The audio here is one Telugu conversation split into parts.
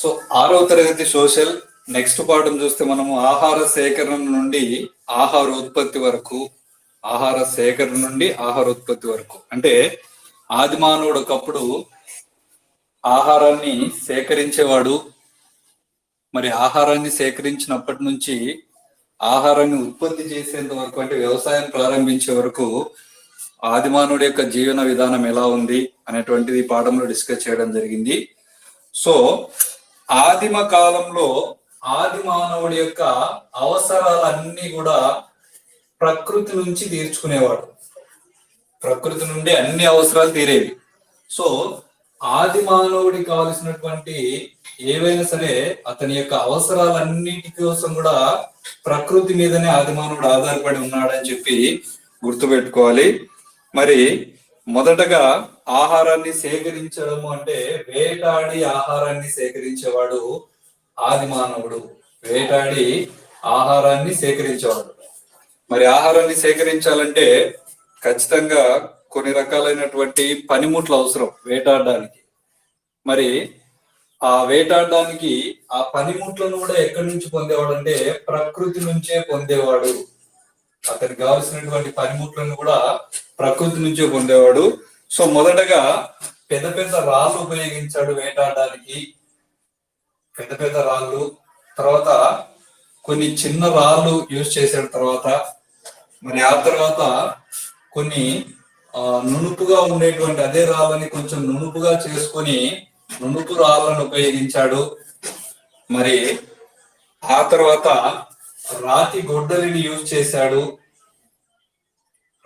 సో ఆరవ తరగతి సోషల్ నెక్స్ట్ పాఠం చూస్తే మనము ఆహార సేకరణ నుండి ఆహార ఉత్పత్తి వరకు ఆహార సేకరణ నుండి ఆహార ఉత్పత్తి వరకు. అంటే ఆది మానవుడు ఒకప్పుడు ఆహారాన్ని సేకరించేవాడు. మరి ఆహారాన్ని సేకరించినప్పటి నుంచి ఆహారాన్ని ఉత్పత్తి చేసేంత వరకు అంటే వ్యవసాయం ప్రారంభించే వరకు ఆదిమానవుడి యొక్క జీవన విధానం ఎలా ఉంది అనేటువంటిది పాఠంలో డిస్కస్ చేయడం జరిగింది. సో ఆదిమ కాలంలో ఆది మానవుడి యొక్క అవసరాలన్నీ కూడా ప్రకృతి నుంచి తీర్చుకునేవాడు. ప్రకృతి నుండి అన్ని అవసరాలు తీరేవి. సో ఆది మానవుడికి కావలసినటువంటి ఏవైనా సరే అతని యొక్క అవసరాలన్నిటి కోసం కూడా ప్రకృతి మీదనే ఆది మానవుడు ఆధారపడి ఉన్నాడని చెప్పి గుర్తుపెట్టుకోవాలి. మరి మొదటగా ఆహారాన్ని సేకరించడము అంటే వేటాడి ఆహారాన్ని సేకరించేవాడు ఆది మానవుడు. వేటాడి ఆహారాన్ని సేకరించేవాడు. మరి ఆహారాన్ని సేకరించాలంటే ఖచ్చితంగా కొన్ని రకాలైనటువంటి పనిముట్లు అవసరం వేటాడడానికి. మరి ఆ వేటాడడానికి ఆ పనిముట్లను కూడా ఎక్కడి నుంచి పొందేవాడు అంటే ప్రకృతి నుంచే పొందేవాడు. అతనికి కావాల్సినటువంటి పనిముట్లను కూడా ప్రకృతి నుంచే పొందేవాడు. సో మొదటగా పెద్ద పెద్ద రాళ్ళు ఉపయోగించాడు వేటాడడానికి. పెద్ద పెద్ద రాళ్ళు తర్వాత కొన్ని చిన్న రాళ్ళు యూజ్ చేసిన తర్వాత. మరి ఆ తర్వాత కొన్ని ఆ, నునుపుగా ఉండేటువంటి అదే రాళ్ళని కొంచెం నునుపుగా చేసుకొని నునుపు రాళ్ళను ఉపయోగించాడు. మరి ఆ తర్వాత రాతి గొడ్డలిని యూజ్ చేశాడు.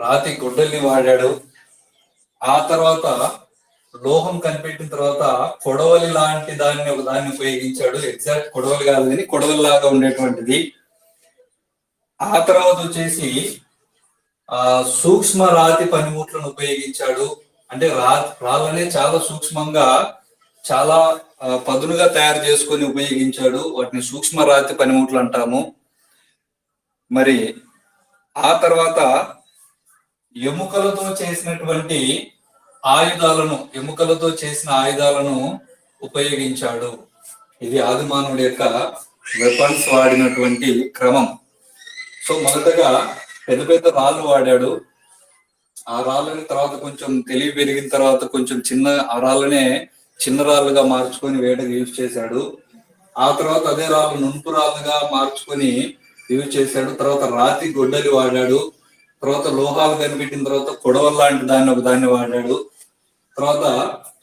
రాతి గొడ్డల్ని వాడాడు. ఆ తర్వాత లోహం కనిపెట్టిన తర్వాత కొడవలి లాంటి దాన్ని ఒక దాన్ని ఉపయోగించాడు. ఎగ్జాక్ట్ కొడవలి కాదు కానీ కొడవలి లాగా ఉండేటువంటిది. ఆ తర్వాత వచ్చేసి ఆ సూక్ష్మ రాతి పనిముట్లను ఉపయోగించాడు. అంటే రా రాళ్ళనే చాలా సూక్ష్మంగా చాలా పదులుగా పదునుగా తయారు చేసుకొని ఉపయోగించాడు. వాటిని సూక్ష్మ రాతి పనిముట్లు అంటాము. మరి ఆ తర్వాత ఎముకలతో చేసినటువంటి ఆయుధాలను ఎముకలతో చేసిన ఆయుధాలను ఉపయోగించాడు. ఇది ఆదిమానవుడి యొక్క వెపన్స్ వాడినటువంటి క్రమం. సో మొదటగా పెద్ద పెద్ద రాళ్ళు వాడాడు. ఆ రాళ్ళని తర్వాత కొంచెం తెలివి పెరిగిన తర్వాత కొంచెం చిన్న ఆ రాళ్ళనే చిన్న రాళ్ళుగా మార్చుకొని వేటకు యూజ్ చేశాడు. ఆ తర్వాత అదే రాళ్ళు నుంపు రాళ్ళుగా మార్చుకొని యూజ్ చేశాడు. తర్వాత రాతి గొడ్డలి వాడాడు. తర్వాత లోహాలు కనిపెట్టిన తర్వాత కొడవల్ లాంటి దాన్ని ఒక దాన్ని వాడాడు. తర్వాత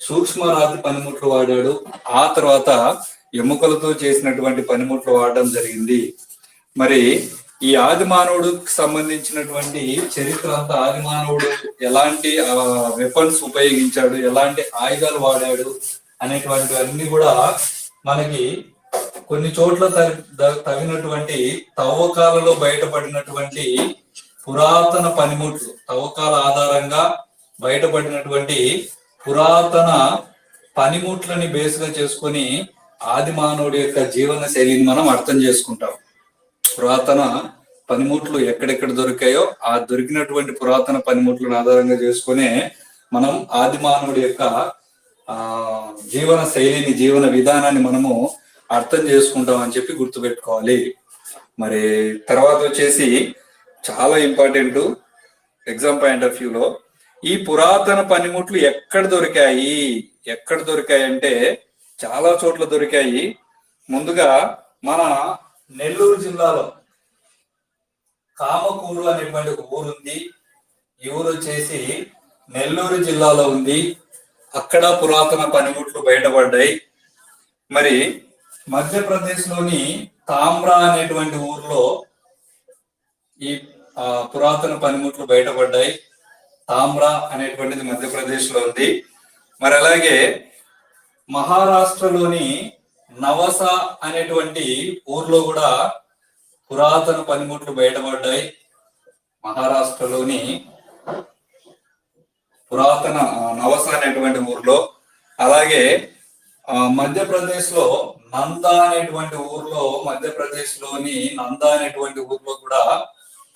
సూక్ష్మ రాతి పనిముట్లు వాడాడు. ఆ తర్వాత ఎముకలతో చేసినటువంటి పనిముట్లు వాడడం జరిగింది. మరి ఈ ఆది మానవుడికి సంబంధించినటువంటి చరిత్ర అంతా ఆది మానవుడు ఎలాంటి వెపన్స్ ఉపయోగించాడు ఎలాంటి ఆయుధాలు వాడాడు అనేటువంటివన్నీ కూడా మనకి కొన్ని చోట్ల తగినటువంటి తవ్వకాలలో బయటపడినటువంటి పురాతన పనిముట్లు తవ్వకాల ఆధారంగా బయటపడినటువంటి పురాతన పనిముట్లని బేస్గా చేసుకొని ఆది మానవుడి యొక్క జీవన శైలిని మనం అర్థం చేసుకుంటాం. పురాతన పనిముట్లు ఎక్కడెక్కడ దొరికాయో ఆ దొరికినటువంటి పురాతన పనిముట్లను ఆధారంగా చేసుకునే మనం ఆది మానవుడి యొక్క ఆ జీవన శైలిని జీవన విధానాన్ని మనము అర్థం చేసుకుంటాం అని చెప్పి గుర్తుపెట్టుకోవాలి. మరి తర్వాత వచ్చేసి చాలా ఇంపార్టెంట్ ఎగ్జామ్ పాయింట్ ఆఫ్ వ్యూలో ఈ పురాతన పనిముట్లు ఎక్కడ దొరికాయి? ఎక్కడ దొరికాయి అంటే చాలా చోట్ల దొరికాయి. ముందుగా మన నెల్లూరు జిల్లాలో కామకూరు అనేటువంటి ఒక ఊరు ఉంది. ఈ ఊరు వచ్చేసి నెల్లూరు జిల్లాలో ఉంది. అక్కడ పురాతన పనిముట్లు బయటపడ్డాయి. మరి మధ్యప్రదేశ్లోని తామ్రా అనేటువంటి ఊర్లో ఈ పురాతన పనిముట్లు బయటపడ్డాయి. తామ్రా అనేటువంటిది మధ్యప్రదేశ్లో ఉంది. మరి అలాగే మహారాష్ట్రలోని నవస అనేటువంటి ఊర్లో కూడా పురాతన పనిముట్లు బయటపడ్డాయి. మహారాష్ట్రలోని పురాతన నవస అనేటువంటి ఊర్లో. అలాగే మధ్యప్రదేశ్లో మధ్యప్రదేశ్లో నంద అనేటువంటి ఊర్లో మధ్యప్రదేశ్లోని నంద అనేటువంటి ఊర్లో కూడా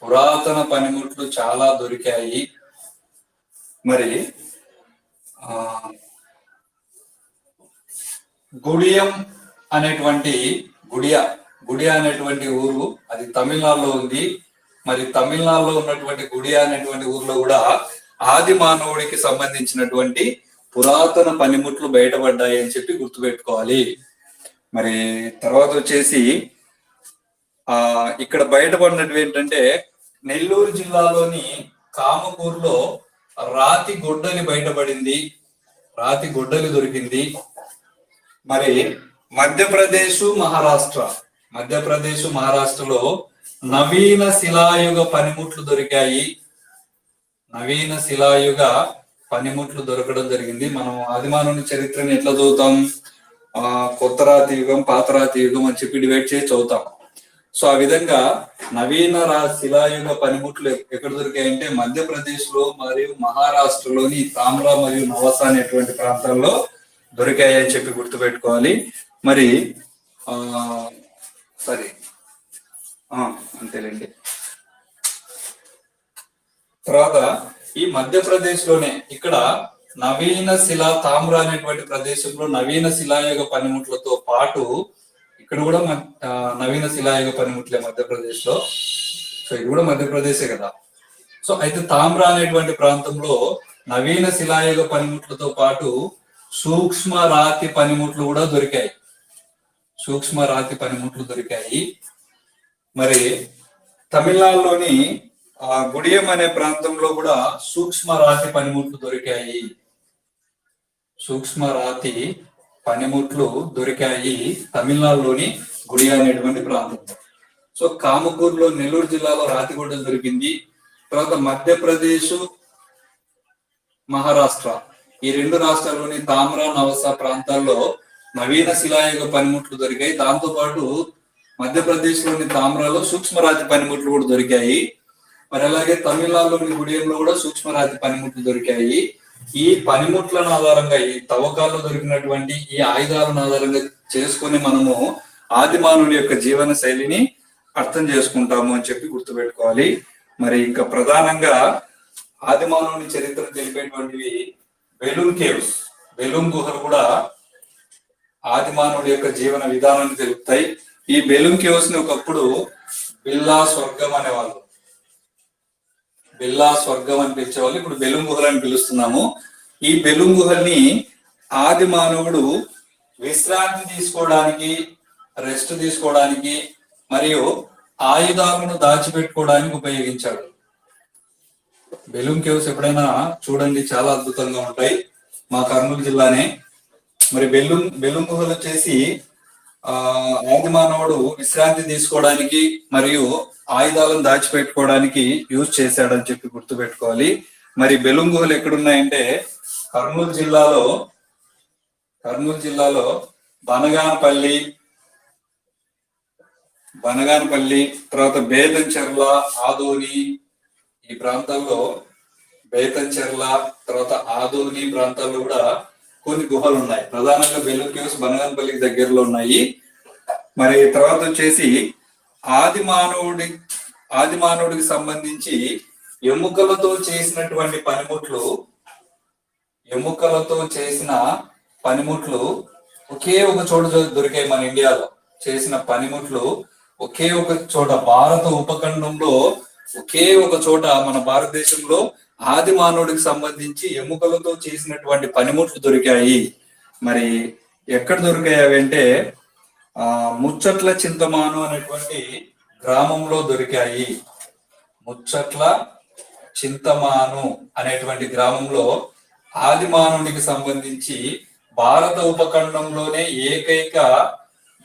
పురాతన పనిముట్లు చాలా దొరికాయి. మరి ఆ గుడియం అనేటువంటి గుడియా గుడియా అనేటువంటి ఊరు అది తమిళనాడులో ఉంది. మరి తమిళనాడులో ఉన్నటువంటి గుడియా అనేటువంటి ఊర్లో కూడా ఆది మానవుడికి సంబంధించినటువంటి పురాతన పనిముట్లు బయటపడ్డాయి అని చెప్పి గుర్తుపెట్టుకోవాలి. మరి తర్వాత వచ్చేసి ఆ ఇక్కడ బయటపడినట్టు ఏంటంటే నెల్లూరు జిల్లాలోని కామకూరులో రాతి గొడ్డలి బయటపడింది. రాతి గొడ్డలి దొరికింది. మరి మధ్యప్రదేశ్ మహారాష్ట్ర. మధ్యప్రదేశ్ మహారాష్ట్రలో నవీన శిలాయుగ పనిముట్లు దొరికాయి. నవీన శిలాయుగ పనిముట్లు దొరకడం జరిగింది. మనం ఆదిమానవుని చరిత్రని ఎట్లా చదువుతాం? ఆ కొత్త రాతి యుగం పాత రాతి యుగం అని చెప్పి డివైడ్ చేసి చదువుతాం. సో ఆ విధంగా నవీన రా శిలాయుగ పనిముట్లు ఎక్కడ దొరికాయంటే మధ్యప్రదేశ్లో మరియు మహారాష్ట్రలోని తామ్ర మరియు నవస అనేటువంటి ప్రాంతాల్లో దొరికాయి అని చెప్పి గుర్తుపెట్టుకోవాలి. మరి ఆ సరే. ఆ, అంతేలేండి. తర్వాత ఈ మధ్యప్రదేశ్లోనే ఇక్కడ నవీన శిలా తామ్ర అనేటువంటి ప్రదేశంలో నవీన శిలాయుగ పనిముట్లతో పాటు ఇక్కడ కూడా నవీన శిలాయుగ పనిముట్లే మధ్యప్రదేశ్లో సో ఇది కూడా మధ్యప్రదేశే కదా. సో అయితే తామ్ర అనేటువంటి ప్రాంతంలో నవీన శిలాయుగ పనిముట్లతో పాటు సూక్ష్మ రాతి పనిముట్లు కూడా దొరికాయి. సూక్ష్మ రాతి పనిముట్లు దొరికాయి. మరి తమిళనాడులోని ఆ గుడియం అనే ప్రాంతంలో కూడా సూక్ష్మ రాతి పనిముట్లు దొరికాయి. సూక్ష్మ రాతి పనిముట్లు దొరికాయి తమిళనాడులోని గుడి అనేటువంటి ప్రాంతంలో సో కామకూరులో నెల్లూరు జిల్లాలో రాతిగొడ్డలు దొరికింది. తర్వాత మధ్యప్రదేశ్ మహారాష్ట్ర. ఈ రెండు రాష్ట్రాల్లోని తామ్ర నవస ప్రాంతాల్లో నవీన శిలాయుగ పనిముట్లు దొరికాయి. దాంతో పాటు మధ్యప్రదేశ్లోని తామ్రాలో సూక్ష్మరాతి పనిముట్లు కూడా దొరికాయి. మరి అలాగే తమిళనాడులోని గుడియంలో కూడా సూక్ష్మరాతి పనిముట్లు దొరికాయి. ఈ పనిముట్లను ఆధారంగా ఈ తవ్వకాల్లో దొరికినటువంటి ఈ ఆయుధాలను ఆధారంగా చేసుకొని మనము ఆదిమానవుని యొక్క జీవన శైలిని అర్థం చేసుకుంటాము అని చెప్పి గుర్తుపెట్టుకోవాలి. మరి ఇంకా ప్రధానంగా ఆదిమానవుని చరిత్ర తెలిపేటువంటివి బెలూన్ కేవ్స్. బెలూన్ గుహలు కూడా ఆదిమానవుడి యొక్క జీవన విధానాన్ని తెలుపుతాయి. ఈ బెలూన్ కేవ్స్ని ఒకప్పుడు బిల్లా స్వర్గం అనేవాళ్ళు. బిల్లా స్వర్గం అని పిలిచేవాళ్ళు. ఇప్పుడు బెలూన్ గుహలు అని పిలుస్తున్నాము. ఈ బెలూన్ గుహల్ని ఆది మానవుడు విశ్రాంతి తీసుకోవడానికి రెస్ట్ తీసుకోవడానికి మరియు ఆయుధాలను దాచిపెట్టుకోవడానికి ఉపయోగించాడు. బెలూన్ కేవ్స్ ఎప్పుడైనా చూడండి చాలా అద్భుతంగా ఉంటాయి మా కర్నూలు జిల్లానే. మరి బెలూన్ బెలూన్ గుహలు వచ్చేసి ఆది మానవుడు విశ్రాంతి తీసుకోవడానికి మరియు ఆయుధాలను దాచిపెట్టుకోవడానికి యూజ్ చేశాడని చెప్పి గుర్తుపెట్టుకోవాలి. మరి బెలూన్ గుహలు ఎక్కడున్నాయంటే కర్నూలు జిల్లాలో కర్నూలు జిల్లాలో బనగానపల్లి బనగానపల్లి తర్వాత బేతంచెర్ల ఆదోని ఈ ప్రాంతాల్లో బేతంచెర్ల తర్వాత ఆదోని ప్రాంతాల్లో కూడా కొన్ని గుహలు ఉన్నాయి. ప్రధానంగా బెల్లూరు కేవ్స్ బనగానపల్లికి దగ్గరలో ఉన్నాయి. మరి తర్వాత వచ్చేసి ఆది మానవుడి ఆది మానవుడికి సంబంధించి ఎముకలతో చేసినటువంటి పనిముట్లు ఎముకలతో చేసిన పనిముట్లు ఒకే ఒక చోట దొరికాయి మన ఇండియాలో. చేసిన పనిముట్లు ఒకే ఒక చోట భారత ఉపఖండంలో ఒకే ఒక చోట మన భారతదేశంలో ఆది మానవుడికి సంబంధించి ఎముకలతో చేసినటువంటి పనిముట్లు దొరికాయి. మరి ఎక్కడ దొరికాయి అవి అంటే ఆ ముచ్చట్ల చింతమాను అనేటువంటి గ్రామంలో దొరికాయి. ముచ్చట్ల చింతమాను అనేటువంటి గ్రామంలో ఆది మానవునికి సంబంధించి భారత ఉపఖండంలోనే ఏకైక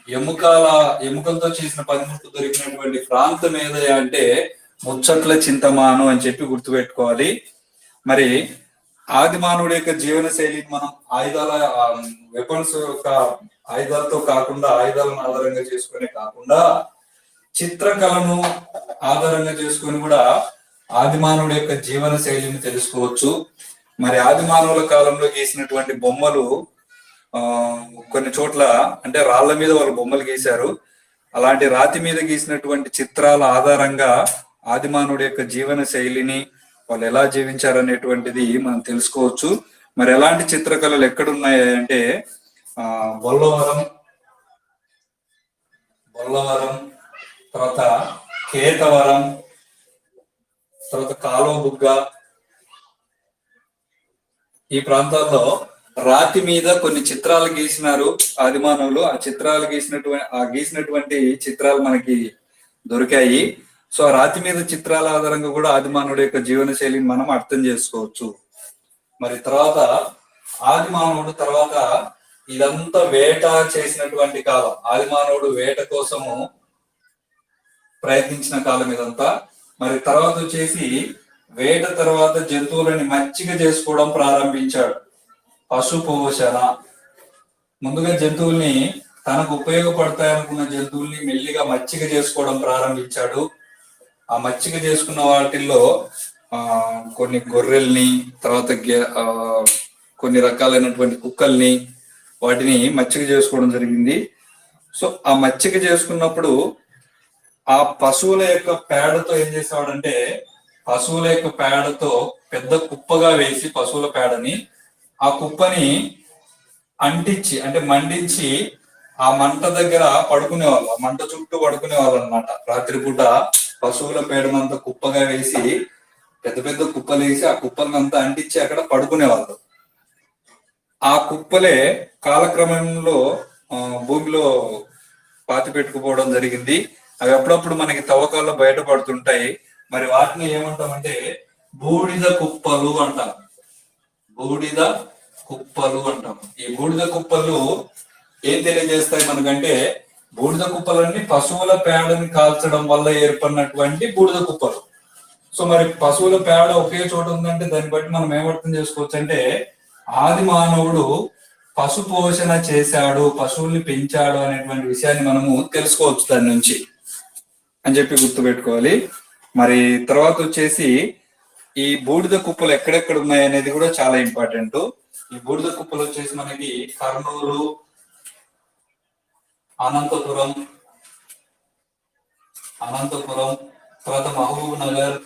ఎముకల ఎముకలతో చేసిన పనిముట్లు దొరికినటువంటి ప్రాంతం ఏదయ్యా అంటే ముచ్చట్ల చింతమాను అని చెప్పి గుర్తుపెట్టుకోవాలి. మరి ఆది మానవుడి యొక్క జీవన శైలిని మనం ఆయుధాల వెపన్స్ యొక్క ఆయుధాలతో కాకుండా ఆయుధాలను ఆధారంగా చేసుకునే కాకుండా చిత్రకళను ఆధారంగా చేసుకొని కూడా ఆది మానవుడి యొక్క జీవన శైలిని తెలుసుకోవచ్చు. మరి ఆది మానవుల కాలంలో గీసినటువంటి బొమ్మలు ఆ కొన్ని చోట్ల అంటే రాళ్ళ మీద వాళ్ళు బొమ్మలు గీశారు. అలాంటి రాతి మీద గీసినటువంటి చిత్రాల ఆధారంగా ఆదిమానుడి యొక్క జీవన శైలిని వాళ్ళు ఎలా జీవించారు అనేటువంటిది మనం తెలుసుకోవచ్చు. మరి ఎలాంటి చిత్రకళలు ఎక్కడున్నాయి అంటే ఆ బొల్లవరం బొల్లవరం తర్వాత కేతవరం తర్వాత కాలువ బుగ్గ ఈ ప్రాంతాల్లో రాతి మీద కొన్ని చిత్రాలు గీసినారు ఆదిమానవులు. ఆ చిత్రాలు గీసినటువంటి ఆ గీసినటువంటి చిత్రాలు మనకి దొరికాయి. సో ఆ రాతి మీద చిత్రాల ఆధారంగా కూడా ఆదిమానవుడి యొక్క జీవన శైలిని మనం అర్థం చేసుకోవచ్చు. మరి తర్వాత ఆదిమానవుడు తర్వాత ఇదంతా వేట చేసినటువంటి కాలం. ఆదిమానవుడు వేట కోసము ప్రయత్నించిన కాలం ఇదంతా. మరి తర్వాత వచ్చేసి వేట తర్వాత జంతువులని మచ్చిక చేసుకోవడం ప్రారంభించాడు. పశు పోషణ. ముందుగా జంతువుల్ని తనకు ఉపయోగపడతాయనుకున్న జంతువుల్ని మెల్లిగా మచ్చిక చేసుకోవడం ప్రారంభించాడు. ఆ మచ్చిక చేసుకున్న వాటిల్లో ఆ కొన్ని గొర్రెల్ని తర్వాత ఆ, కొన్ని రకాలైనటువంటి కుక్కల్ని వాటిని మచ్చిక చేసుకోవడం జరిగింది. సో ఆ మచ్చిక చేసుకున్నప్పుడు ఆ పశువుల యొక్క పేడతో ఏం చేసేవాడంటే పశువుల యొక్క పేడతో పెద్ద కుప్పగా వేసి పశువుల పేడని ఆ కుప్పని అంటించి అంటే మండించి ఆ మంట దగ్గర పడుకునేవాళ్ళు. ఆ మంట చుట్టూ పడుకునేవాళ్ళు అనమాట రాత్రిపూట పశువుల పేడనంతా కుప్పగా వేసి పెద్ద పెద్ద కుప్పలు వేసి ఆ కుప్పలనంతా అంటించి అక్కడ పడుకునేవాళ్ళు. ఆ కుప్పలే కాలక్రమంలో భూమిలో పాతి పెట్టుకుపోవడం జరిగింది. అవి అప్పుడప్పుడు మనకి తవ్వకాల్లో బయటపడుతుంటాయి. మరి వాటిని ఏమంటామంటే బూడిద కుప్పలు అంటాం. బూడిద కుప్పలు అంటాం. ఈ బూడిద కుప్పలు ఏం తెలియజేస్తాయి మనకంటే బూడిద కుప్పలన్నీ పశువుల పేడని కాల్చడం వల్ల ఏర్పడినటువంటి బూడిద కుప్పలు. సో మరి పశువుల పేడ ఒకే చోట ఉందంటే దాన్ని బట్టి మనం ఏమర్థం చేసుకోవచ్చు అంటే ఆది మానవుడు పశు పోషణ చేశాడు పశువుల్ని పెంచాడు అనేటువంటి విషయాన్ని మనము తెలుసుకోవచ్చు దాని నుంచి అని చెప్పి గుర్తుపెట్టుకోవాలి. మరి తర్వాత వచ్చేసి ఈ బూడిద కుప్పలు ఎక్కడెక్కడ ఉన్నాయి అనేది కూడా చాలా ఇంపార్టెంట్. ఈ బూడిద కుప్పలు వచ్చేసి మనకి కర్నూలు అనంతపురం అనంతపురం తర్వాత మహబూబ్ నగర్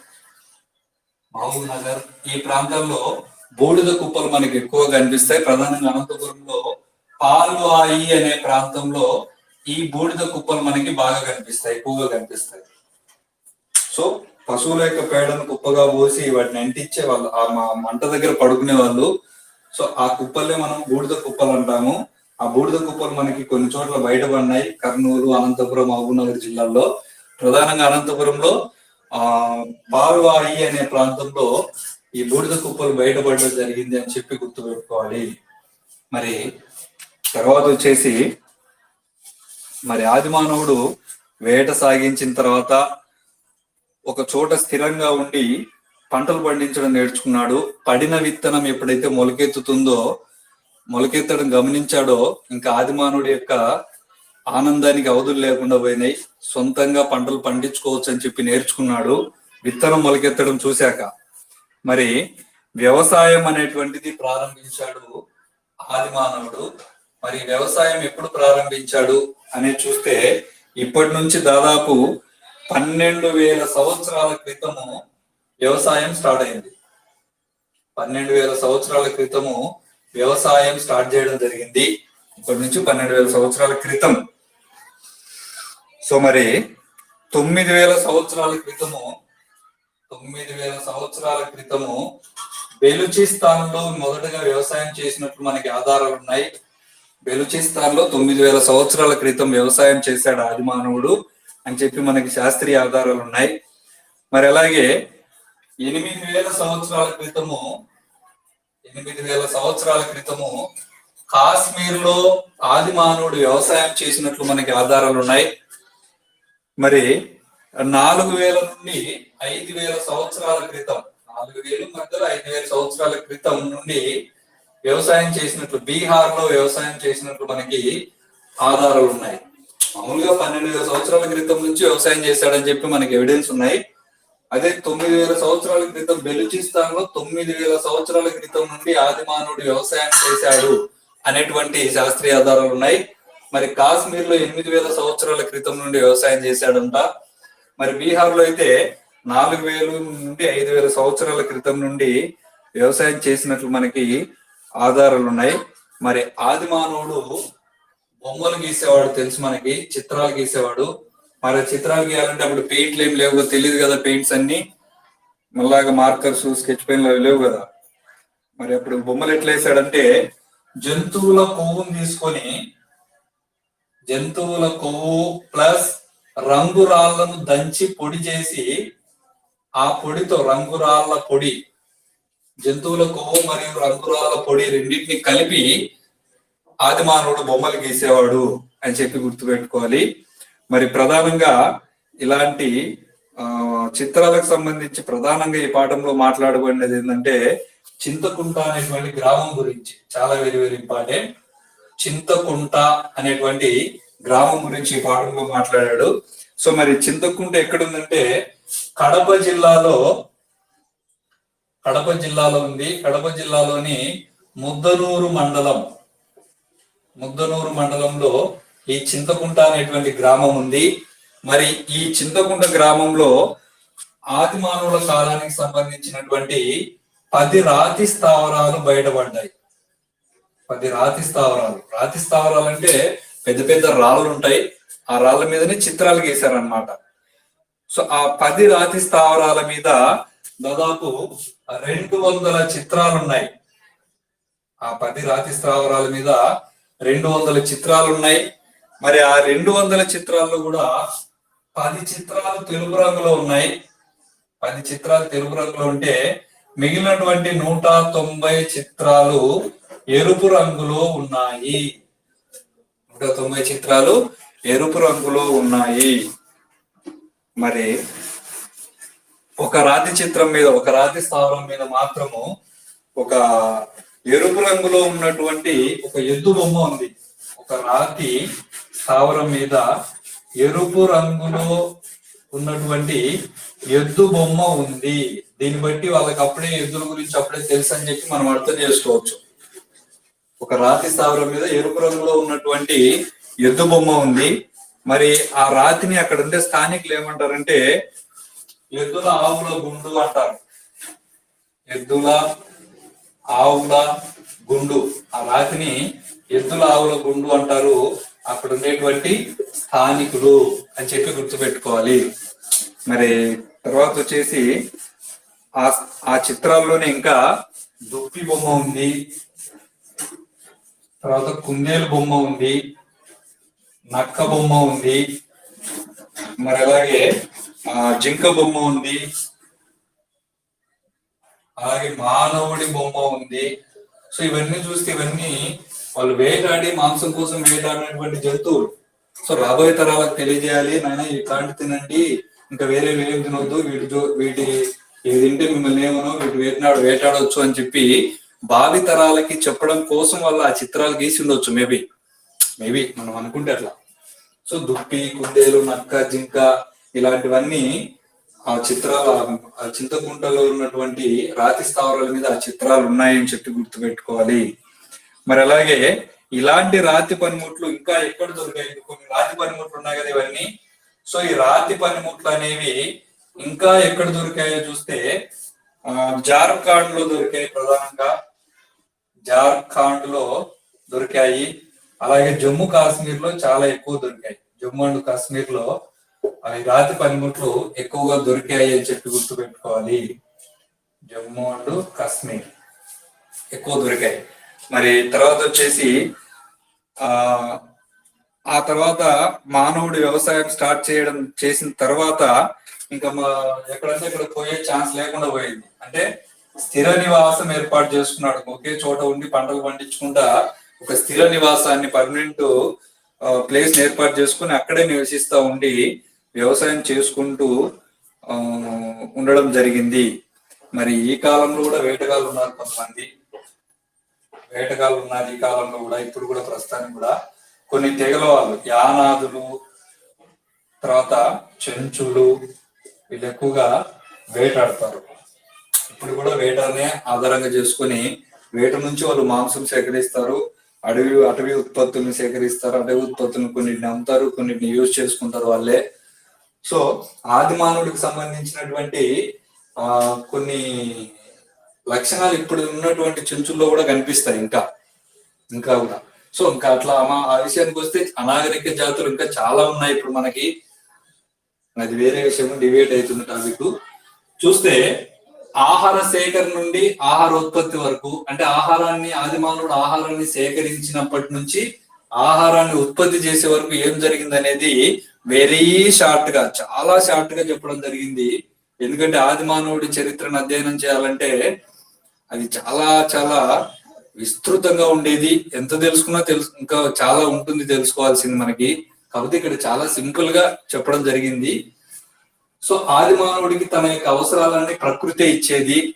మహబూబ్ నగర్. ఈ ప్రాంతంలో బూడిద కుప్పలు మనకి ఎక్కువగా కనిపిస్తాయి. ప్రధానంగా అనంతపురంలో పాల్వాయి అనే ప్రాంతంలో ఈ బూడిద కుప్పలు మనకి బాగా కనిపిస్తాయి ఎక్కువగా కనిపిస్తాయి. సో పశువుల యొక్క పేడను కుప్పగా పోసి వాటిని అంటించే వాళ్ళు ఆ మా- మంట దగ్గర పడుకునే వాళ్ళు. సో ఆ కుప్పలే మనం బూడిద కుప్పలు అంటాము. ఆ బూడిద కుప్పలు మనకి కొన్ని చోట్ల బయటపడినాయి. కర్నూలు అనంతపురం మహబూబ్నగర్ జిల్లాల్లో. ప్రధానంగా అనంతపురంలో ఆ బావివాయి అనే ప్రాంతంలో ఈ బూడిద కుప్పలు బయటపడడం జరిగింది అని చెప్పి గుర్తుపెట్టుకోవాలి. మరి తర్వాత వచ్చేసి మరి ఆదిమానవుడు వేట సాగించిన తర్వాత ఒక చోట స్థిరంగా ఉండి పంటలు పండించడం నేర్చుకున్నాడు. పడిన విత్తనం ఎప్పుడైతే మొలకెత్తుతుందో మొలకెత్తడం గమనించాడో ఇంకా ఆదిమానవుడి యొక్క ఆనందానికి అవధులు లేకుండా పోయినాయి. సొంతంగా పంటలు పండించుకోవచ్చు అని చెప్పి నేర్చుకున్నాడు. విత్తనం మొలకెత్తడం చూశాక. మరి వ్యవసాయం అనేటువంటిది ప్రారంభించాడు ఆదిమానవుడు. మరి వ్యవసాయం ఎప్పుడు ప్రారంభించాడు అనేది చూస్తే ఇప్పటి నుంచి దాదాపు పన్నెండు వేల సంవత్సరాల క్రితము వ్యవసాయం స్టార్ట్ అయింది. పన్నెండు వేల సంవత్సరాల క్రితము వ్యవసాయం స్టార్ట్ చేయడం జరిగింది. ఇప్పటి నుంచి పన్నెండు వేల సంవత్సరాల క్రితం. సో మరి తొమ్మిది వేల సంవత్సరాల క్రితము తొమ్మిది వేల సంవత్సరాల క్రితము బెలుచిస్తాన్లో మొదటగా వ్యవసాయం చేసినట్లు మనకి ఆధారాలు ఉన్నాయి. బెలుచిస్తాన్లో తొమ్మిది వేల సంవత్సరాల క్రితం వ్యవసాయం చేశాడు ఆదిమానవుడు అని చెప్పి మనకి శాస్త్రీయ ఆధారాలు ఉన్నాయి. మరి అలాగే ఎనిమిది వేల సంవత్సరాల క్రితము ఎనిమిది వేల సంవత్సరాల క్రితము కాశ్మీర్లో ఆది మానవుడు వ్యవసాయం చేసినట్లు మనకి ఆధారాలు ఉన్నాయి. మరి నాలుగు వేల నుండి ఐదు వేల సంవత్సరాల క్రితం నాలుగు వేలు మధ్యలో ఐదు వేల సంవత్సరాల క్రితం నుండి వ్యవసాయం చేసినట్లు బీహార్లో వ్యవసాయం చేసినట్లు మనకి ఆధారాలు ఉన్నాయి. మామూలుగా పన్నెండు వేల సంవత్సరాల క్రితం నుంచి వ్యవసాయం చేశాడని చెప్పి మనకి ఎవిడెన్స్ ఉన్నాయి. అదే తొమ్మిది వేల సంవత్సరాల క్రితం బెలుచిస్తాన్లో తొమ్మిది వేల సంవత్సరాల క్రితం నుండి ఆదిమానవుడు వ్యవసాయం చేశాడు అనేటువంటి శాస్త్రీయ ఆధారాలు ఉన్నాయి. మరి కాశ్మీర్లో ఎనిమిది వేల సంవత్సరాల క్రితం నుండి వ్యవసాయం చేశాడంట. మరి బీహార్లో అయితే నాలుగు వేలు నుండి ఐదు వేల సంవత్సరాల క్రితం నుండి వ్యవసాయం చేసినట్లు మనకి ఆధారాలు ఉన్నాయి. మరి ఆది మానవుడు బొమ్మలు గీసేవాడు తెలుసు మనకి చిత్రాలు గీసేవాడు. మరి చిత్రాలు గీయాలంటే అప్పుడు పెయింట్లు ఏం లేవు కదా, తెలియదు కదా పెయింట్స్ అన్ని. మళ్ళాగా మార్కర్స్ స్కెచ్ పెన్లు అవి లేవు కదా. మరి అప్పుడు బొమ్మలు ఎట్లా వేసాడంటే జంతువుల కొవ్వును తీసుకొని జంతువుల కొవ్వు ప్లస్ రంగురాళ్ళను దంచి పొడి చేసి ఆ పొడితో రంగురాళ్ళ పొడి జంతువుల కొవ్వు మరియు రంగురాళ్ళ పొడి రెండింటిని కలిపి ఆదిమానవుడు బొమ్మలు గీసేవాడు అని చెప్పి గుర్తుపెట్టుకోవాలి. మరి ప్రధానంగా ఇలాంటి ఆ చిత్రాలకు సంబంధించి ప్రధానంగా ఈ పాఠంలో మాట్లాడబడినది ఏంటంటే చింతకుంట అనేటువంటి గ్రామం గురించి చాలా వెరీ వెరీ ఇంపార్టెంట్ చింతకుంట అనేటువంటి గ్రామం గురించి ఈ పాఠంలో మాట్లాడాడు. సో మరి చింతకుంట ఎక్కడుందంటే కడప జిల్లాలో కడప జిల్లాలో ఉంది. కడప జిల్లాలోని ముద్దనూరు మండలం ముద్దనూరు మండలంలో ఈ చింతకుంట అనేటువంటి గ్రామం ఉంది. మరి ఈ చింతకుంట గ్రామంలో ఆదిమానవుల కాలానికి సంబంధించినటువంటి పది రాతి స్థావరాలు బయటపడ్డాయి. పది రాతి స్థావరాలు. రాతి స్థావరాలు అంటే పెద్ద పెద్ద రాళ్ళు ఉంటాయి. ఆ రాళ్ళ మీదనే చిత్రాలు గీశారనమాట సో ఆ పది రాతి స్థావరాల మీద దాదాపు రెండు వందల చిత్రాలు ఉన్నాయి. ఆ పది రాతి స్థావరాల మీద రెండు వందల చిత్రాలు ఉన్నాయి. మరి ఆ రెండు వందల చిత్రాల్లో కూడా పది చిత్రాలు తెలుగు రంగులో ఉన్నాయి. పది చిత్రాలు తెలుగు రంగులో ఉంటే మిగిలినటువంటి నూట తొంభై చిత్రాలు ఎరుపు రంగులో ఉన్నాయి. నూట తొంభై చిత్రాలు ఎరుపు రంగులో ఉన్నాయి. మరి ఒక రాతి చిత్రం మీద ఒక రాతి స్థావరం మీద మాత్రము ఒక ఎరుపు రంగులో ఉన్నటువంటి ఒక ఎద్దు బొమ్మ ఉంది. ఒక రాతి స్థావరం మీద ఎరుపు రంగులో ఉన్నటువంటి ఎద్దు బొమ్మ ఉంది. దీన్ని బట్టి వాళ్ళకి అప్పుడే ఎద్దుల గురించి అప్పుడే తెలుసు అని చెప్పి మనం అర్థం చేసుకోవచ్చు. ఒక రాతి స్థావరం మీద ఎరుపు రంగులో ఉన్నటువంటి ఎద్దు బొమ్మ ఉంది. మరి ఆ రాతిని అక్కడ ఉండే స్థానికులు ఏమంటారంటే ఎద్దుల ఆవుల గుండు అంటారు. ఎద్దుల ఆవుల గుండు. ఆ రాతిని ఎద్దుల ఆవుల గుండు అంటారు. అక్కడ ఉండేటువంటి స్థానికులు అని చెప్పి గుర్తుపెట్టుకోవాలి. మరి తర్వాత వచ్చేసి ఆ ఆ చిత్రాల్లోనే ఇంకా దుప్పి బొమ్మ ఉంది. తర్వాత కుందేలు బొమ్మ ఉంది. నక్క బొమ్మ ఉంది. మరి అలాగే ఆ జింక బొమ్మ ఉంది. అలాగే మానవుడి బొమ్మ ఉంది. సో ఇవన్నీ చూస్తే ఇవన్నీ వాళ్ళు వేటాడి మాంసం కోసం వేటాడినటువంటి జంతువులు. సో రాబోయే తరాలకు తెలియజేయాలి నాయన ఇట్లాంటి తినండి ఇంకా వేరే వేరే తినొద్దు వీటి వీటి ఇవి తింటే మిమ్మల్ని ఏమనో వీటి వేటినాడు వేటాడొచ్చు అని చెప్పి భావి తరాలకి చెప్పడం కోసం వాళ్ళు ఆ చిత్రాలు గీసి ఉండొచ్చు మేబీ. మేబీ మనం అనుకుంటే అట్లా. సో దుప్పి కుందేలు నక్క జింక ఇలాంటివన్నీ ఆ చిత్రాల ఆ చింతకుంటలో ఉన్నటువంటి రాతి స్థావరాల మీద ఆ చిత్రాలు ఉన్నాయని చెప్పి గుర్తుపెట్టుకోవాలి. మరి అలాగే ఇలాంటి రాతి పనిముట్లు ఇంకా ఎక్కడ దొరికాయి? కొన్ని రాతి పనిముట్లు ఉన్నాయి కదా ఇవన్నీ. సో ఈ రాతి పనిముట్లు అనేవి ఇంకా ఎక్కడ దొరికాయో చూస్తే జార్ఖండ్లో దొరికాయి ప్రధానంగా. జార్ఖండ్లో దొరికాయి. అలాగే జమ్మూ కాశ్మీర్లో చాలా ఎక్కువ దొరికాయి. జమ్మూ అండ్ కాశ్మీర్లో అవి రాతి పనిముట్లు ఎక్కువగా దొరికాయి అని చెప్పి గుర్తుపెట్టుకోవాలి. జమ్మూ అండ్ కాశ్మీర్ ఎక్కువ దొరికాయి. మరి తర్వాత వచ్చేసి ఆ ఆ తర్వాత మానవుడు వ్యవసాయం స్టార్ట్ చేయడం చేసిన తర్వాత ఇంకా మా ఎక్కడంటే ఇక్కడ పోయే ఛాన్స్ లేకుండా పోయింది. అంటే స్థిర నివాసం ఏర్పాటు చేసుకున్నాడు. ఒకే చోట ఉండి పంటలు పండించకుండా ఒక స్థిర నివాసాన్ని పర్మనెంట్ ప్లేస్ ఏర్పాటు చేసుకుని అక్కడే నివసిస్తా ఉండి వ్యవసాయం చేసుకుంటూ ఆ, ఉండడం జరిగింది. మరి ఈ కాలంలో కూడా వేటగాళ్ళు ఉన్నారు కొంతమంది. వేటగాళ్ళు ఉన్నారు ఈ కాలంలో కూడా ఇప్పుడు కూడా ప్రస్తుతానికి కూడా కొన్ని తెగల వాళ్ళు యానాదులు తర్వాత చెంచులు వీళ్ళు ఎక్కువగా వేటాడతారు. ఇప్పుడు కూడా వేటనే ఆధారంగా చేసుకొని వేట నుంచి వాళ్ళు మాంసం సేకరిస్తారు అడవి అటవీ ఉత్పత్తులను సేకరిస్తారు అటవీ ఉత్పత్తులను కొన్నిటిని అమ్ముతారు కొన్నిటిని యూజ్ చేసుకుంటారు వాళ్ళే. సో ఆది మానవుడికి సంబంధించినటువంటి ఆ కొన్ని లక్షణాలు ఇప్పుడు ఉన్నటువంటి చెంచుల్లో కూడా కనిపిస్తాయి ఇంకా. ఇంకా కూడా. సో ఇంకా అట్లా మా- ఆ విషయానికి వస్తే అనాగరిక జాతులు ఇంకా చాలా ఉన్నాయి ఇప్పుడు మనకి. అది వేరే విషయం డిబేట్ అవుతుంది టాపిక్ చూస్తే ఆహార సేకరణ నుండి ఆహార ఉత్పత్తి వరకు అంటే ఆహారాన్ని ఆదిమానవుడు ఆహారాన్ని సేకరించినప్పటి నుంచి ఆహారాన్ని ఉత్పత్తి చేసే వరకు ఏం జరిగింది అనేది వెరీ షార్ట్గా చాలా షార్ట్గా చెప్పడం జరిగింది. ఎందుకంటే ఆదిమానవుడి చరిత్రను అధ్యయనం చేయాలంటే అది చాలా చాలా విస్తృతంగా ఉండేది. ఎంత తెలుసుకున్నా తెలుసు ఇంకా చాలా ఉంటుంది తెలుసుకోవాల్సింది మనకి. కాకపోతే ఇక్కడ చాలా సింపుల్గా చెప్పడం జరిగింది. సో ఆది మానవుడికి తన యొక్క అవసరాలన్నీ ప్రకృతే ఇచ్చేది.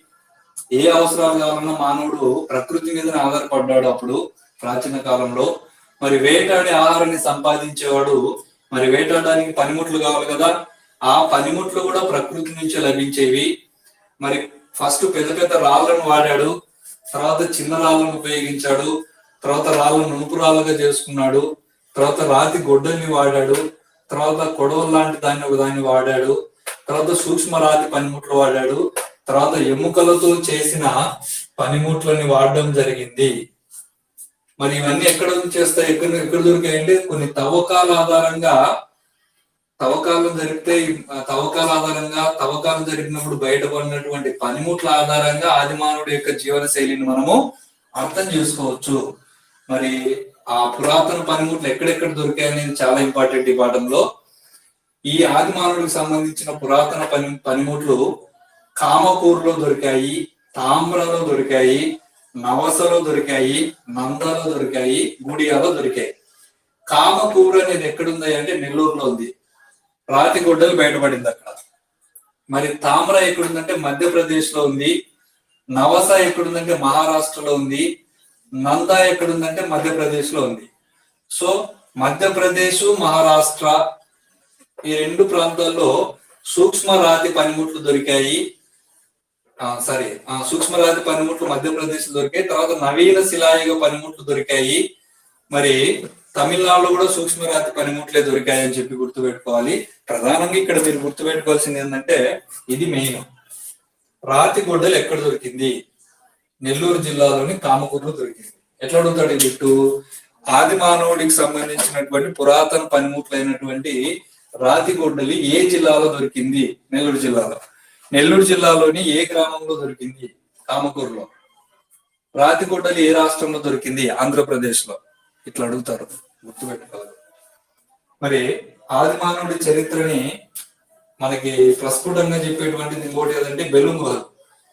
ఏ అవసరాలు కావాలన్నా మానవుడు ప్రకృతి మీద ఆధారపడ్డాడు అప్పుడు ప్రాచీన కాలంలో. మరి వేటాడి ఆహారాన్ని సంపాదించేవాడు మరి వేటాడడానికి పనిముట్లు కావాలి కదా. ఆ పనిముట్లు కూడా ప్రకృతి నుంచే లభించేవి. మరి ఫస్ట్ పెద్ద పెద్ద రాళ్ళను వాడాడు. తర్వాత చిన్న రాళ్ళను ఉపయోగించాడు. తర్వాత రాళ్ళను నునుపు రాళ్ళుగా చేసుకున్నాడు. తర్వాత రాతి గొడ్డల్ని వాడాడు. తర్వాత కొడవలు లాంటి దాన్ని ఒక దాన్ని వాడాడు. తర్వాత సూక్ష్మ రాతి పనిముట్లు వాడాడు. తర్వాత ఎముకలతో చేసిన పనిముట్లని వాడడం జరిగింది. మరి ఇవన్నీ ఎక్కడ చేస్తాయి ఎక్కడ ఎక్కడ దొరికాయంటే కొన్ని తవ్వకాల ఆధారంగా తవ్వకాలు జరిపితే తవ్వకాల ఆధారంగా తవ్వకాలు జరిపినప్పుడు బయటపడినటువంటి పనిముట్ల ఆధారంగా ఆదిమానవుడి యొక్క జీవన శైలిని మనము అర్థం చేసుకోవచ్చు. మరి ఆ పురాతన పనిముట్లు ఎక్కడెక్కడ దొరికాయనేది చాలా ఇంపార్టెంట్ ఈ పాఠంలో. ఈ ఆదిమానవుడికి సంబంధించిన పురాతన పని పనిముట్లు కామకూరులో దొరికాయి తామ్రలో దొరికాయి నవసలో దొరికాయి నందలో దొరికాయి గుడియాలో దొరికాయి. కామకూరు అనేది ఎక్కడుంది అంటే నెల్లూరులో ఉంది. రాతి గుడ్డలు బయటపడింది అక్కడ. మరి తామ్ర ఎక్కడుందంటే మధ్యప్రదేశ్లో ఉంది నవస ఎక్కడుందంటే మహారాష్ట్రలో ఉంది నంద ఎక్కడుందంటే మధ్యప్రదేశ్లో ఉంది. సో మధ్యప్రదేశ్ మహారాష్ట్ర ఈ రెండు ప్రాంతాల్లో సూక్ష్మ రాతి పనిముట్లు దొరికాయి. సారీ సరే సూక్ష్మ రాతి పనిముట్లు మధ్యప్రదేశ్ దొరికాయి తర్వాత నవీన శిలాయుగ పనిముట్లు దొరికాయి. మరి తమిళనాడులో కూడా సూక్ష్మ రాతి పనిముట్లే దొరికాయని అని చెప్పి గుర్తుపెట్టుకోవాలి. ప్రధానంగా ఇక్కడ మీరు గుర్తుపెట్టుకోవాల్సింది ఏంటంటే ఇది మెయిన్. రాతి గొడ్డలు ఎక్కడ దొరికింది? నెల్లూరు జిల్లాలోని కామకూరులో దొరికింది. ఎట్లా అడుగుతాడు ఈ బిట్టు ఆది మానవుడికి సంబంధించినటువంటి పురాతన పనిముట్లైనటువంటి రాతి గొడ్డలి ఏ జిల్లాలో దొరికింది? నెల్లూరు జిల్లాలో. నెల్లూరు జిల్లాలోని ఏ గ్రామంలో దొరికింది? కామకూరులో. రాతి గొడ్డలి ఏ రాష్ట్రంలో దొరికింది? ఆంధ్రప్రదేశ్లో ఇట్లా అడుగుతారు. గుర్తుపెట్టుకోవాలి. మరి ఆదిమానవుడి చరిత్రని మనకి ప్రస్ఫుటంగా చెప్పేటువంటిది ఇంకోటి ఏదంటే బెలుంగోలు.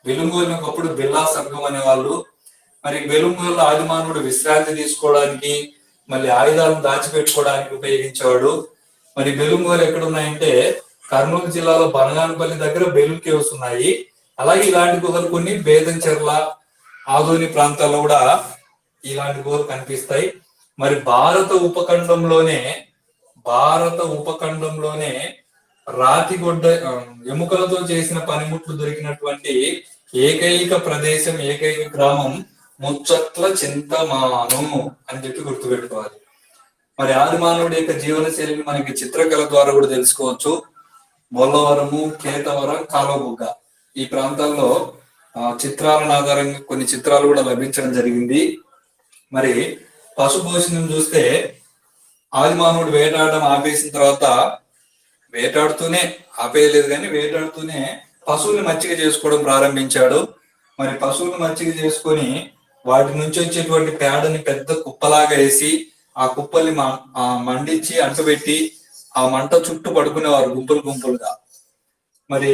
బెలుంగోలు ఒకప్పుడు బిల్లా సంఘం అనేవాళ్ళు. మరి బెలుంగోలు ఆదిమానవుడు విశ్రాంతి తీసుకోవడానికి మళ్ళీ ఆయుధాలను దాచిపెట్టుకోవడానికి ఉపయోగించేవాడు. మరి బెలుంగోలు ఎక్కడున్నాయంటే కర్నూలు జిల్లాలో బనగానపల్లి దగ్గర బెలూన్ కేవ్స్ ఉన్నాయి. అలాగే ఇలాంటి గుహలు కొన్ని బేదంచెర్ల ఆదోని ప్రాంతాల్లో కూడా ఇలాంటి గుహలు కనిపిస్తాయి. మరి భారత ఉపఖండంలోనే భారత ఉపఖండంలోనే రాతిగొడ్డ ఎముకలతో చేసిన పనిముట్లు దొరికినటువంటి ఏకైక ప్రదేశం ఏకైక గ్రామం ముచ్చట్ల చింతమాను అని చెప్పి గుర్తుపెట్టుకోవాలి. మరి ఆది మానవుడి యొక్క జీవన శైలిని మనకి చిత్రకళ ద్వారా కూడా తెలుసుకోవచ్చు. బొల్లవరము కేతవరం కాలువబుగ్గ. ఈ ప్రాంతాల్లో ఆ, చిత్రాలను ఆధారంగా కొన్ని చిత్రాలు కూడా లభించడం జరిగింది. మరి పశుభోషణం చూస్తే ఆదిమానవుడు వేటాడడం ఆపేసిన తర్వాత వేటాడుతూనే ఆపేయలేదు కానీ వేటాడుతూనే పశువుల్ని మచ్చిక చేసుకోవడం ప్రారంభించాడు. మరి పశువులు మచ్చిక చేసుకొని వాటి నుంచి వచ్చేటువంటి పేడని పెద్ద కుప్పలాగా వేసి ఆ కుప్పల్ని ఆ మండించి అంటబెట్టి ఆ మంట చుట్టూ పడుకునేవారు గుంపులు గుంపులుగా. మరి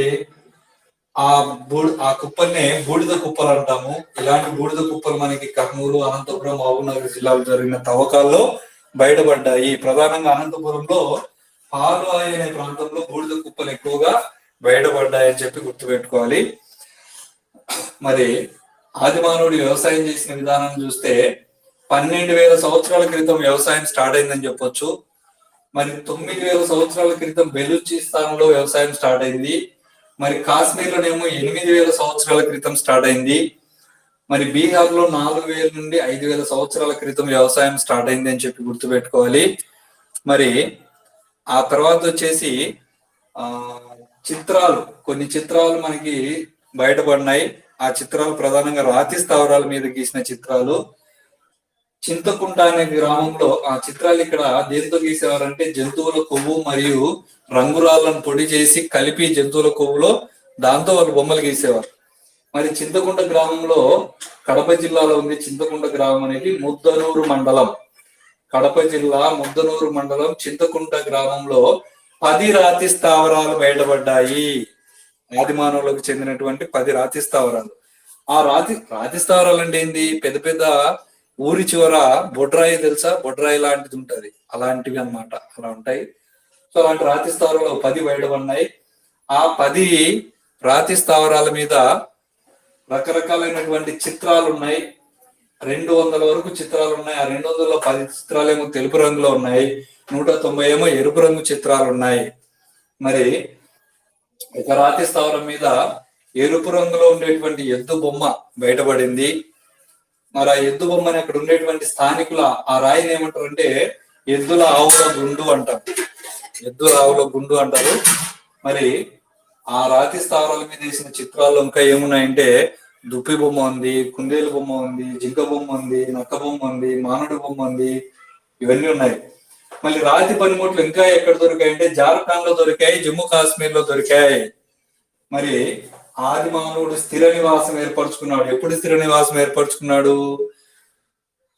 ఆ బూడి ఆ కుప్పల్నే బూడిద కుప్పలు అంటాము. ఇలాంటి బూడిద కుప్పలు మనకి కర్నూలు అనంతపురం మహబూబ్నగర్ జిల్లాలో జరిగిన తవ్వకాల్లో బయటపడ్డాయి. ప్రధానంగా అనంతపురంలో పాలు అనే ప్రాంతంలో బూడిద కుప్పలు ఎక్కువగా బయటపడ్డాయని చెప్పి గుర్తుపెట్టుకోవాలి. మరి ఆదిమానవుడు వ్యవసాయం చేసిన విధానం చూస్తే పన్నెండు వేల సంవత్సరాల క్రితం వ్యవసాయం స్టార్ట్ అయిందని చెప్పొచ్చు. మరి తొమ్మిది వేల సంవత్సరాల క్రితం బెలూచిస్తాన్లో వ్యవసాయం స్టార్ట్ అయింది. మరి కాశ్మీర్లోనేమో ఎనిమిది వేల సంవత్సరాల క్రితం స్టార్ట్ అయింది. మరి బీహార్లో నాలుగు వేల నుండి ఐదు వేల సంవత్సరాల క్రితం వ్యవసాయం స్టార్ట్ అయింది అని చెప్పి గుర్తుపెట్టుకోవాలి. మరి ఆ తర్వాత వచ్చేసి ఆ చిత్రాలు కొన్ని చిత్రాలు మనకి బయటపడినాయి. ఆ చిత్రాలు ప్రధానంగా రాతి స్థావరాల మీద గీసిన చిత్రాలు. చింతకుంట అనే గ్రామంలో ఆ చిత్రాలు ఇక్కడ దేంతో గీసేవారంటే జంతువుల కొవ్వు మరియు రంగురాళ్ళను పొడి చేసి కలిపి జంతువుల కొవ్వులో దాంతో వాళ్ళు బొమ్మలు గీసేవారు. మరి చింతకుంట గ్రామంలో కడప జిల్లాలో ఉంది చింతకుంట గ్రామం అనేది ముద్దనూరు మండలం. కడప జిల్లా ముద్దనూరు మండలం చింతకుంట గ్రామంలో పది రాతి స్థావరాలు బయటపడ్డాయి. ఆదిమానవులకు చెందినటువంటి పది రాతి స్థావరాలు. ఆ రాతి రాతి స్థావరాలు అంటే ఏంది? పెద్ద పెద్ద ఊరి చివర బొడ్రాయి తెలుసా? బొడ్రాయి లాంటిది ఉంటది. అలాంటివి అన్నమాట. అలా ఉంటాయి. సో అలాంటి రాతి స్థావరాలు పది బయటపడినాయి ఆ పది రాతి స్థావరాల మీద రకరకాలైనటువంటి చిత్రాలు ఉన్నాయి. రెండు వందల వరకు చిత్రాలు ఉన్నాయి. ఆ రెండు వందల పది చిత్రాలు ఏమో తెలుపు రంగులో ఉన్నాయి. నూట తొంభై ఏమో ఎరుపు రంగు చిత్రాలు ఉన్నాయి. మరి ఒక రాతి స్థావరం మీద ఎరుపు రంగులో ఉండేటువంటి ఎద్దు బొమ్మ బయటపడింది. మరి ఆ ఎద్దు బొమ్మని అక్కడ ఉండేటువంటి స్థానికుల ఆ రాయిని ఏమంటారంటే ఎద్దుల ఆవుల గుండు అంటారు. ఎద్దు ఆవుల గుండు అంటారు. మరి ఆ రాతి స్థావరాల మీద వేసిన చిత్రాల్లో ఇంకా ఏమున్నాయంటే దుప్పి బొమ్మ ఉంది కుందేలు బొమ్మ ఉంది జింక బొమ్మ ఉంది నక్క బొమ్మ ఉంది మానుడు బొమ్మ ఉంది. ఇవన్నీ ఉన్నాయి. మళ్ళీ రాతి పనిముట్లు ఇంకా ఎక్కడ దొరికాయి అంటే జార్ఖండ్లో దొరికాయి జమ్మూ కాశ్మీర్లో దొరికాయి. మరి ఆది మానవుడు స్థిర నివాసం ఏర్పరచుకున్నాడు. ఎప్పుడు స్థిర నివాసం ఏర్పరచుకున్నాడు?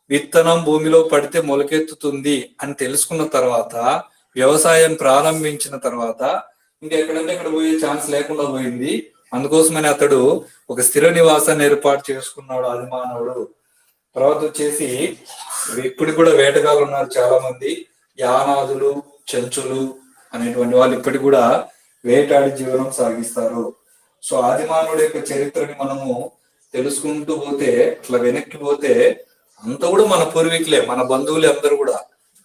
విత్తనం భూమిలో పడితే మొలకెత్తుతుంది అని తెలుసుకున్న తర్వాత వ్యవసాయం ప్రారంభించిన తర్వాత ఇంకా ఎక్కడంటే ఇక్కడ పోయే ఛాన్స్ లేకుండా పోయింది. అందుకోసమని అతడు ఒక స్థిర నివాసాన్ని ఏర్పాటు చేసుకున్నాడు అభిమానవుడు తర్వాత వచ్చేసి ఇప్పుడు కూడా వేటగాళ్ళు ఉన్నారు చాలా మంది యానాదులు చెంచులు అనేటువంటి వాళ్ళు ఇప్పటికి కూడా వేటాడి జీవనం సాగిస్తారు. సో ఆదిమానవుడు యొక్క చరిత్రని మనము తెలుసుకుంటూ పోతే అట్లా వెనక్కి పోతే అంత కూడా మన పూర్వీకులే మన బంధువులే అందరూ కూడా.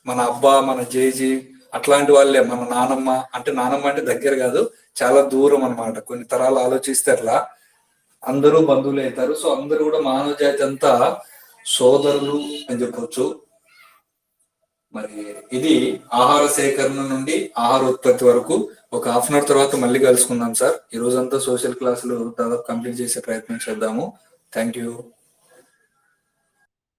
మన అబ్బా మన జేజీ అట్లాంటి వాళ్ళే మన నానమ్మ. అంటే నానమ్మ అంటే దగ్గర కాదు చాలా దూరం అన్నమాట. కొన్ని తరాలు ఆలోచిస్తే అట్లా అందరూ బంధువులు అవుతారు. సో అందరూ కూడా మానవ జాతి అంతా సోదరులు అని చెప్పొచ్చు. మరి ఇది ఆహార సేకరణ నుండి ఆహార ఉత్పత్తి వరకు ఒక హాఫ్ అన్ అవర్ తర్వాత మళ్ళీ కలుసుకుందాం సార్. ఈ రోజంతా సోషల్ క్లాసులు దాదాపు కంప్లీట్ చేసే ప్రయత్నం చేద్దాము. Thank you